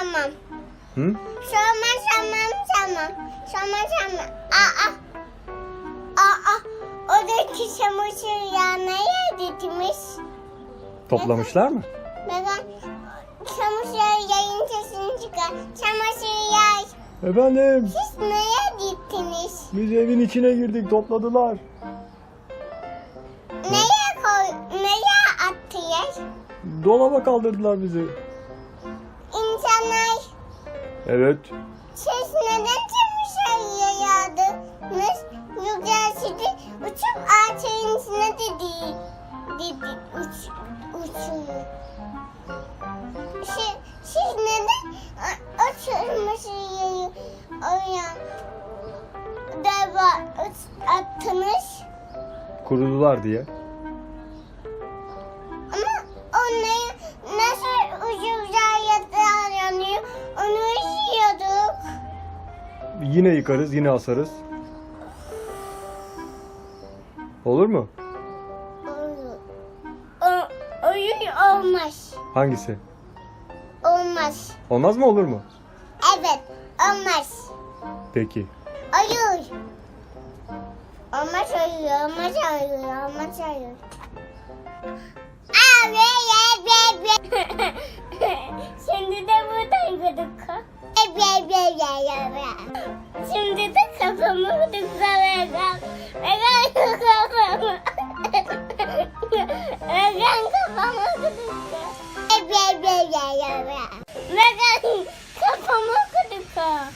tamam. Hı? Tamam tamam tamam. Tamam tamam. Aa. Aa. Oradaki çamaşır yağını gitmiş. Toplamışlar mı? Baba çamaşır yayın sesini çıkar. Çamaşır yağ. Efendim Siz neye gittiniz? biz evin içine girdik topladılar. Neye koy, neye attınız? Dolaba kaldırdılar bizi. Evet. siz neden çamaşır yağdınız? Yoksa sizi uçup ağaçların içine dedi. Dedi uç, uçuyor. Siz, siz neden o- çamaşır yağı oraya dava attınız? Kurudular diye. Yine yıkarız yine asarız. Olur mu? O, oyun olmaz. Hangisi? Olmaz. Olmaz mı olur mu? Evet olmaz. Peki. Oyun. Olmaz oyun, olmaz oyun, olmaz oyun. Şimdi de kafamı